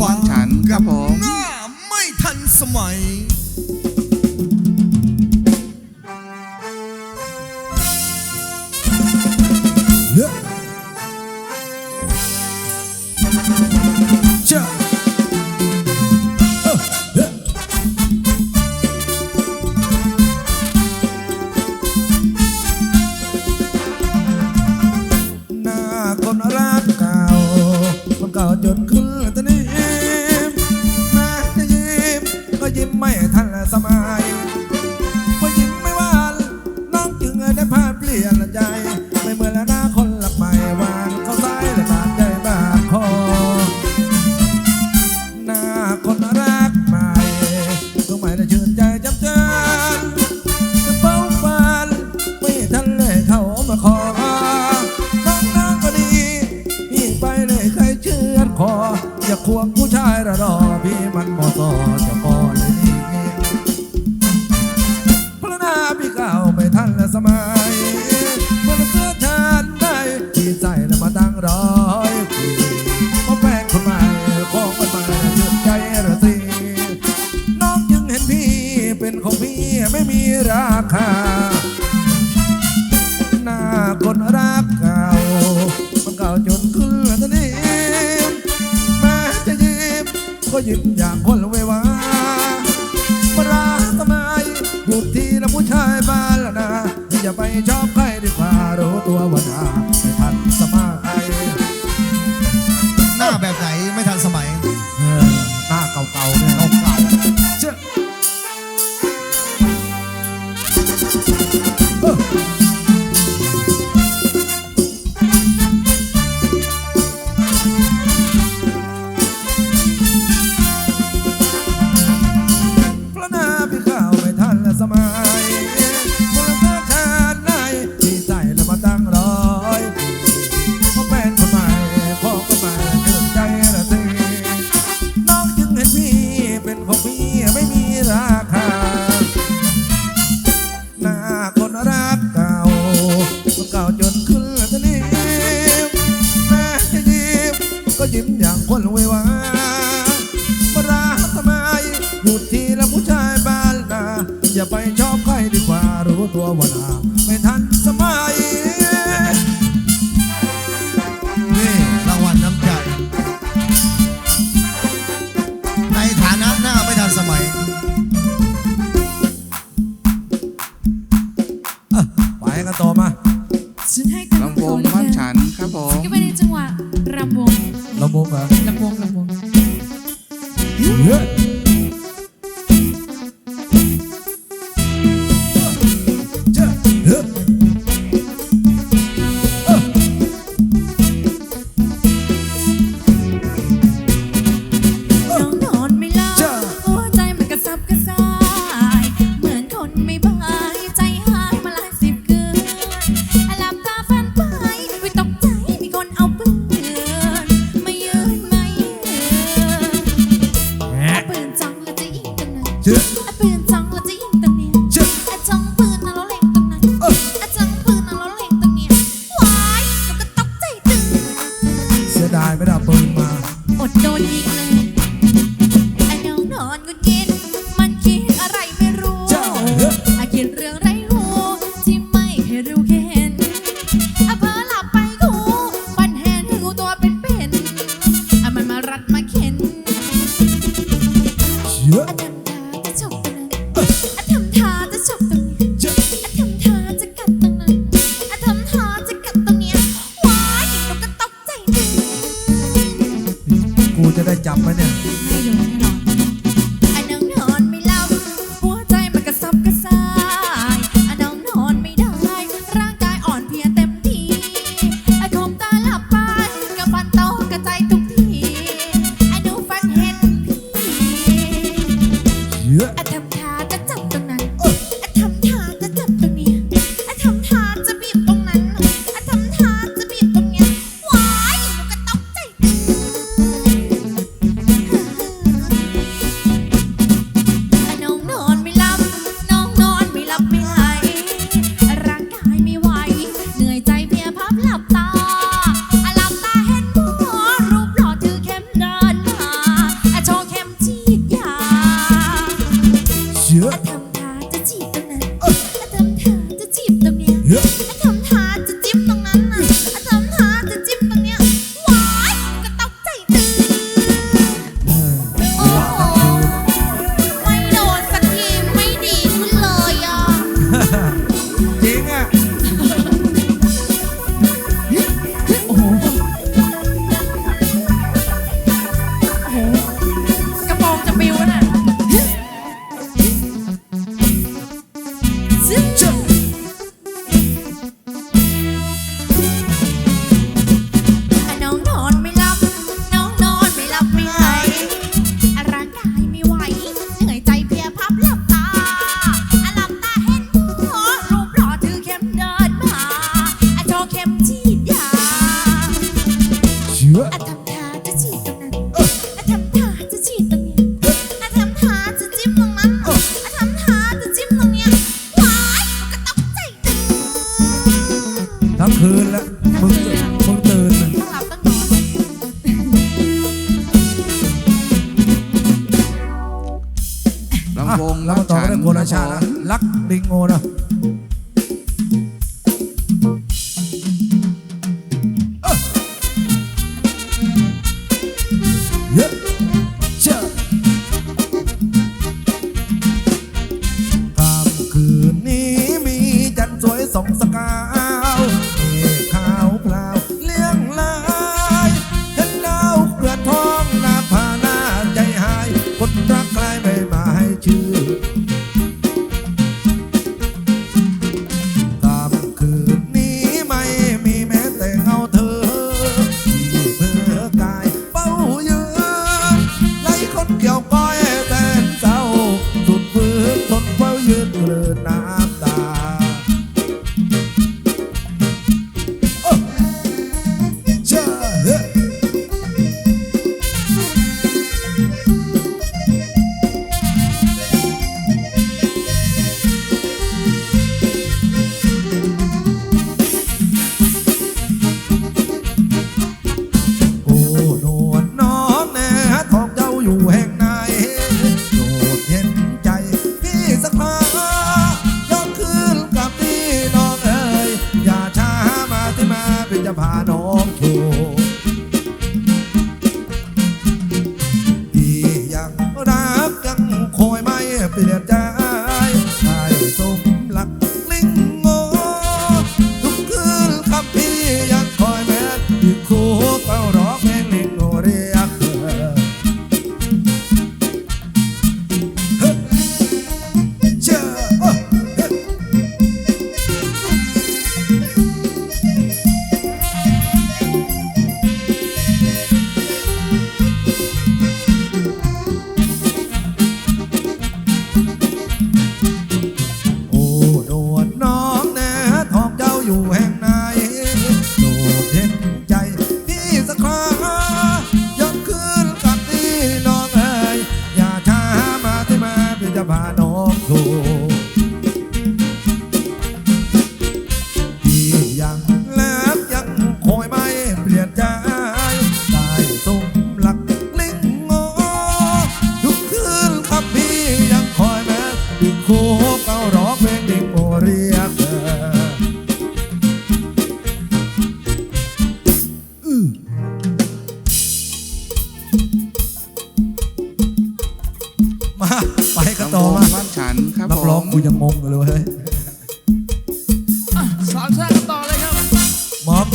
ฟัง ฉันครับผม หน้าไม่ทันสมัย ไปชอบใครดีกว่ารู้ตัววัน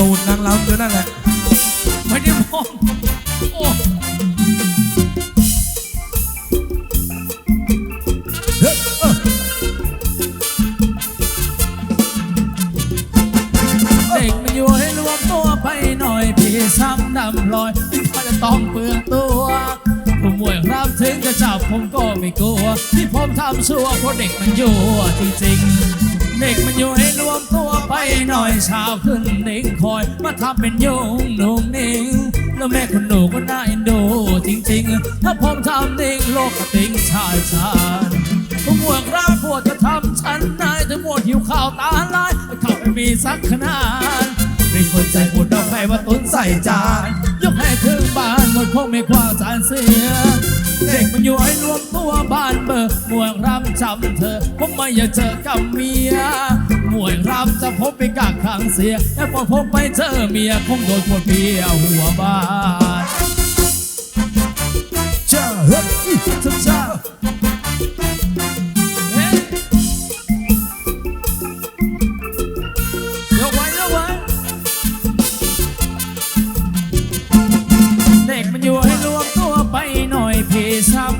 ตูดนางรำอยู่นั่นแหละไม่ได้มองโอ้เฮ้ยเอ้อเด็กมันอยู่ให้รวมตัวไปหน่อย พี่ซ้ำดำลอยถ้าจะต้องเปลืองตัวผมมวยรับถึงจะจับผมก็ไม่กลัว ที่ผมทำชั่วเพราะเด็กมันอยู่จริงๆ เด็กมันอยู่ให้รวมตัว ไปหน่อยเช้าขึ้นนิ่งคอย มาทำเป็นโยงนุ่งนิ่งแล้วแม่คนหนูก็น่าเอ็นดูจริงๆ ถ้าผมทำนิ่งโลกก็ติงชายชาญผมห่วกรักปวดจะทำฉันนายถึงหมดหิวข้าวตาลายเขาไม่มีสักขนาดีคนใจบุญเอาใครมาตุนใส่จาน ยกให้ถึงบ้านหมดคงไม่กว้างจานเสีย เด็กมันอยู่ให้รวมตัวบ้านเบอร์หมวกรำจำเธอผมไม่อยากเจอกับเมียหมวกรำจะพบไปกักขังเสียแต่พอผมไปเจอเมียคงโดนปวดเปียหัวบ้านเจ้าเฮ้ยอื้า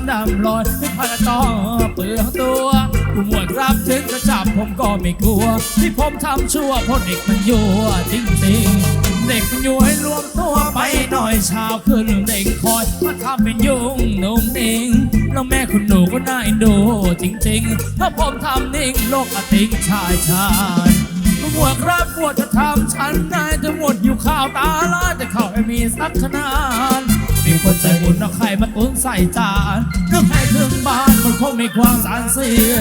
ดำลอยไม่พาต้องเปลืองตัวผู้หมวดรับถึงจะจับผมก็ไม่กลัว ที่ผมทำชั่วเพราะเด็กมันยั่วจริงๆ เด็กมันยู่ให้รวมตัวไปหน่อยเช้าขึ้นเด็กคอยมาทำเป็นยุ่งนุ่งนิ่งแล้วแม่คุณหนูก็น่าเอ็นดูจริงๆ ถ้าผมทำนิ่งโลกอะติงชายชายหมวกรับปวดจะทำฉันได้จะหมดอยู่ข้าวตาลายแต่เขาไม่มีสักขนาด มีคนใจบุญเอาไข่มาตุนใส่จานนึกให้ถึงบ้านมันคงไม่ควางสารเสีย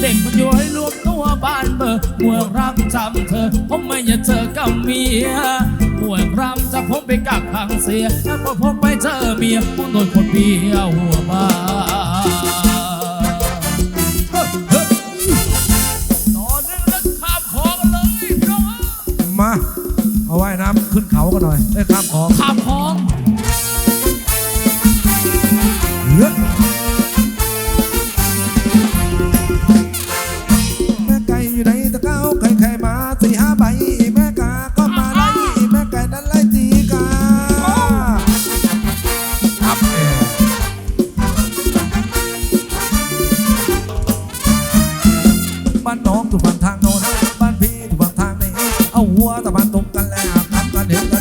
เด็กมันอยู่ให้รวมตัวบ้านเบอร์เมืองรักจำเธอผมไม่อยากเจอกับเมียเมืองรำจะผมไปกักขังเสียถ้าพอผมไปเจอเมียผมโดนคนเบี้ยวหัวบ้านตอนนี้เล่นข้ามคอกันเลยพี่น้องมาเอาไว้น้ำขึ้นเขากันหน่อยได้ข้ามของข้าม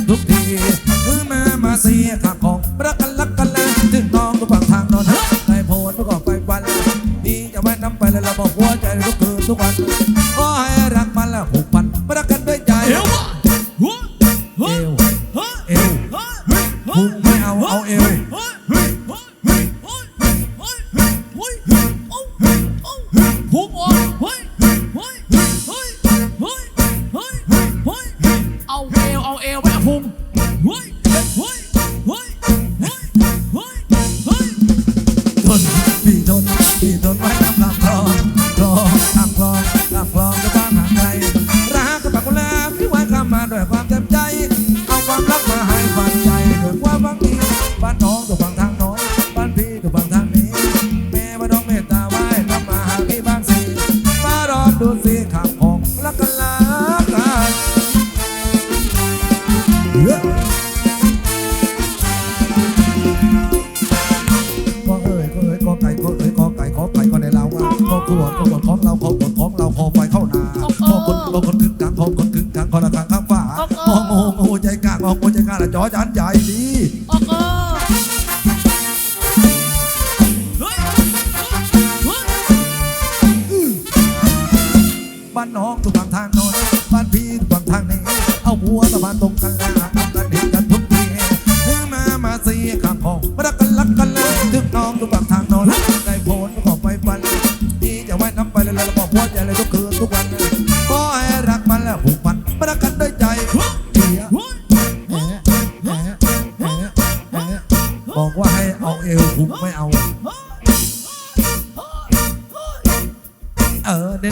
ทุกทีเอแม่มาเสียขับของรักกันรักกันแล้วถึงน้องถูกฝั่งทางนอนในโพนประกอบไปวันนี้จะไว้น้ำไปแล้วเราบอกหัวใจทุกคืนทุกวัน ดูสิข้ามของรักกันรักกันก็เอ่ยก็เอ่ยก็ไก่ก็เอ่ยก็ไก่ขอไก่ก็ในเราอะก็ขวดก็ขวดของเราขอขวดของเราขอไฟเข้านาขอคนขอคนขึ้นกลางขอคนขึ้นกลางขอละกลางข้างฟ้าของูงูใจกลางของูใจกลางละจอจานใหญ่านน้องถูกบางทางโน้นบ้านพี่ถูกบางทางนี้ เอาหัวตะบานตรงกันแล้วทำกันเห็นกันทุกทีเฮ้มามาสีข้างของมารักกันรักกันแล้วถึงน้องถูกบางทางโน้นได้ผลก็ไปวันดีจะไว้น้ำไปเลยเราบอกหัวใจเลยทุกคืนทุกวันก็ให้รักมันแล้วผูกพันมารักกันด้วยใจเดียเฮ้ยแหะแหะแหะแหะบอกว่าให้เอาเอวผูกไม่เอาเออเ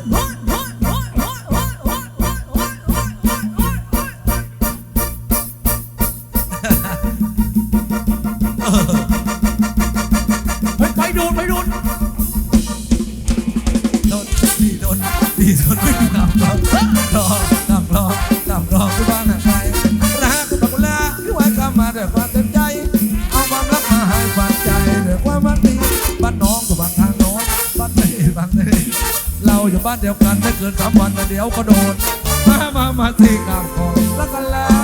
บ้านเดียวกันไม่เกินสามวันแต่เดี๋ยวก็โดนมามามาสิกลางคองรักกันแล้ว